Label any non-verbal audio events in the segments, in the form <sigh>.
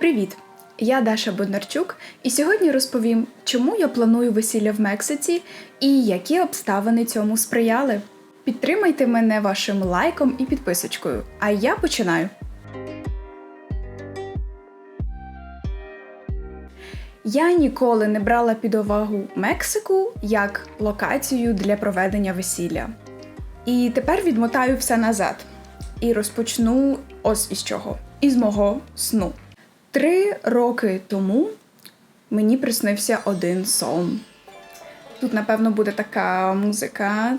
Привіт! Я Даша Бондарчук, і сьогодні розповім, чому я планую весілля в Мексиці і які обставини цьому сприяли. Підтримайте мене вашим лайком і підписочкою. А я починаю. Я ніколи не брала під увагу Мексику як локацію для проведення весілля. І тепер відмотаю все назад і розпочну ось із чого: із мого сну. Три роки тому мені приснився один сон. Тут, напевно, буде така музика.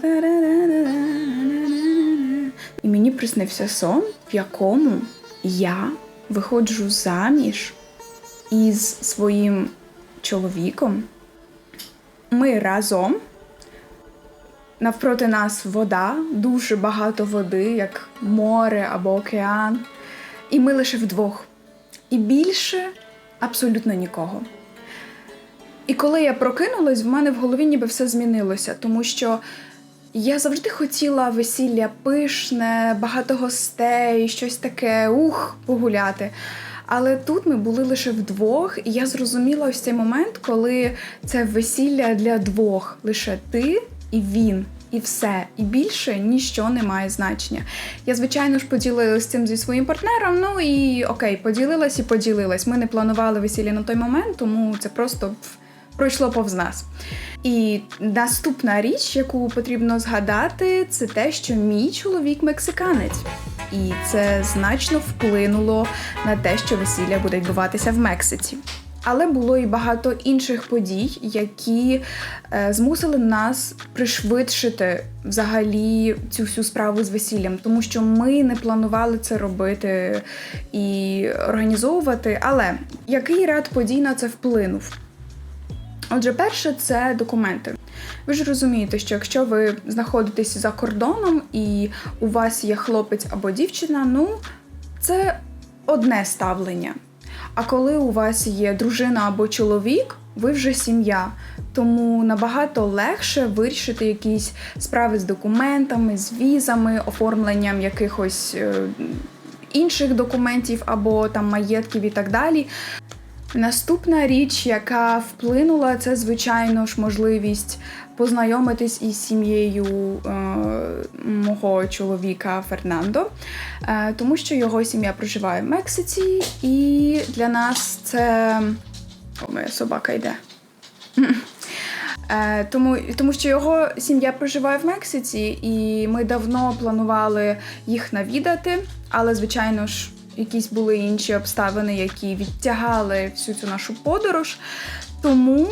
І мені приснився сон, в якому я виходжу заміж із своїм чоловіком. Ми разом. Навпроти нас вода, дуже багато води, як море або океан. І ми лише вдвох. І більше абсолютно нікого. І коли я прокинулась, в мене в голові ніби все змінилося, тому що я завжди хотіла весілля пишне, багато гостей, щось таке, ух, погуляти. Але тут ми були лише вдвох, і я зрозуміла ось цей момент, коли це весілля для двох, лише ти і він. І все, і більше ніщо не має значення. Я, звичайно ж, поділилась цим зі своїм партнером. Ну і окей, поділилась і поділилась. Ми не планували весілля на той момент, тому це просто пройшло повз нас. І наступна річ, яку потрібно згадати, це те, що мій чоловік мексиканець. І це значно вплинуло на те, що весілля буде відбуватися в Мексиці. Але було і багато інших подій, які е, змусили нас пришвидшити взагалі цю всю справу з весіллям, тому що ми не планували це робити і організовувати. Але який ряд подій на це вплинув? Отже, перше, це документи. Ви ж розумієте, що якщо ви знаходитесь за кордоном і у вас є хлопець або дівчина, ну це одне ставлення. А коли у вас є дружина або чоловік, ви вже сім'я. Тому набагато легше вирішити якісь справи з документами, з візами, оформленням якихось е, інших документів або там маєтків і так далі. Наступна річ, яка вплинула, це звичайно ж можливість познайомитись із сім'єю е, мого чоловіка Фернандо, е, тому що його сім'я проживає в Мексиці, і для нас це О, моя собака йде. <laughs> Е, тому, тому що його сім'я проживає в Мексиці, і ми давно планували їх навідати, але звичайно ж якісь були інші обставини, які відтягали всю цю нашу подорож. Тому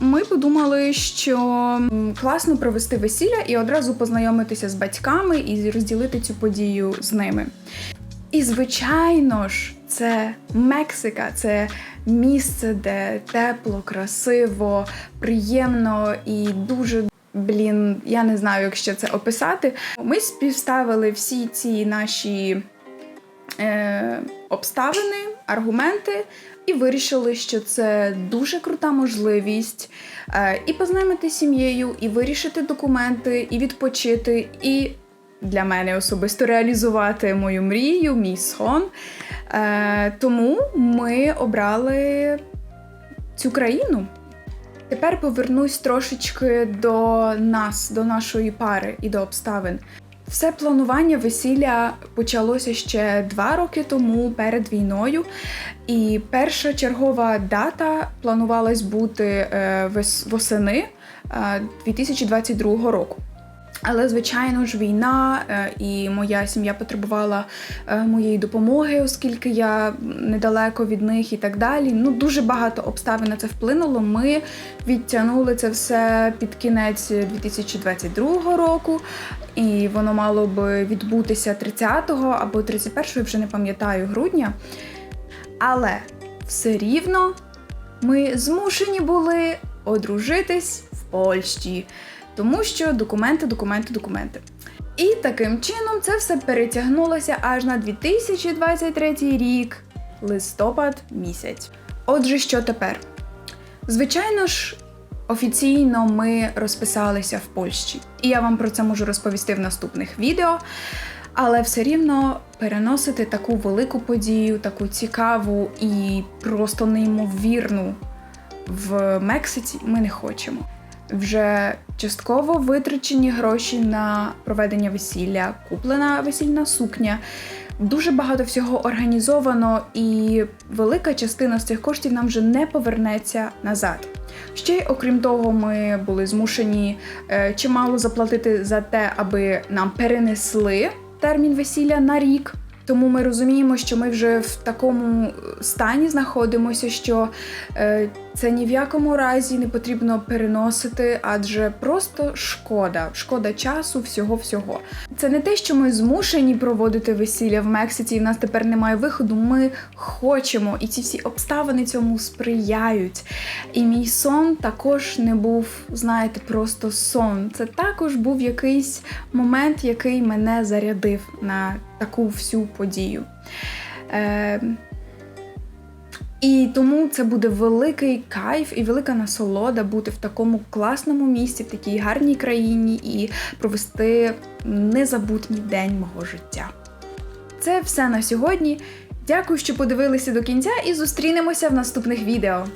ми подумали, що класно провести весілля і одразу познайомитися з батьками і розділити цю подію з ними. І, звичайно ж, це Мексика, це місце, де тепло, красиво, приємно і дуже. Блін, я не знаю, як ще це описати. Ми співставили всі ці наші е, обставини, аргументи, і вирішили, що це дуже крута можливість е, і познайомити сім'єю, і вирішити документи, і відпочити, і для мене особисто реалізувати мою мрію, мій сон. Е, тому ми обрали цю країну. Тепер повернусь трошечки до нас, до нашої пари і до обставин. Все планування весілля почалося ще два роки тому перед війною, і перша чергова дата планувалась бути е, восени 2022 року. Але, звичайно ж, війна е, і моя сім'я потребувала е, моєї допомоги, оскільки я недалеко від них і так далі. Ну, дуже багато обставин на це вплинуло. Ми відтягнули це все під кінець 2022 року, і воно мало би відбутися 30-го або 31-го, я вже не пам'ятаю грудня. Але все рівно ми змушені були одружитись в Польщі тому що документи, документи, документи. І таким чином це все перетягнулося аж на 2023 рік, листопад місяць. Отже, що тепер? Звичайно ж, офіційно ми розписалися в Польщі, і я вам про це можу розповісти в наступних відео. Але все рівно переносити таку велику подію, таку цікаву і просто неймовірну в Мексиці ми не хочемо. Вже частково витрачені гроші на проведення весілля, куплена весільна сукня. Дуже багато всього організовано, і велика частина з цих коштів нам вже не повернеться назад. Ще й окрім того, ми були змушені е, чимало заплатити за те, аби нам перенесли термін весілля на рік. Тому ми розуміємо, що ми вже в такому стані знаходимося, що е, це ні в якому разі не потрібно переносити, адже просто шкода, шкода часу, всього всього. Це не те, що ми змушені проводити весілля в Мексиці, і в нас тепер немає виходу. Ми хочемо, і ці всі обставини цьому сприяють. І мій сон також не був, знаєте, просто сон. Це також був якийсь момент, який мене зарядив на таку всю подію. Е, і тому це буде великий кайф і велика насолода бути в такому класному місці, в такій гарній країні і провести незабутній день мого життя. Це все на сьогодні. Дякую, що подивилися до кінця, і зустрінемося в наступних відео.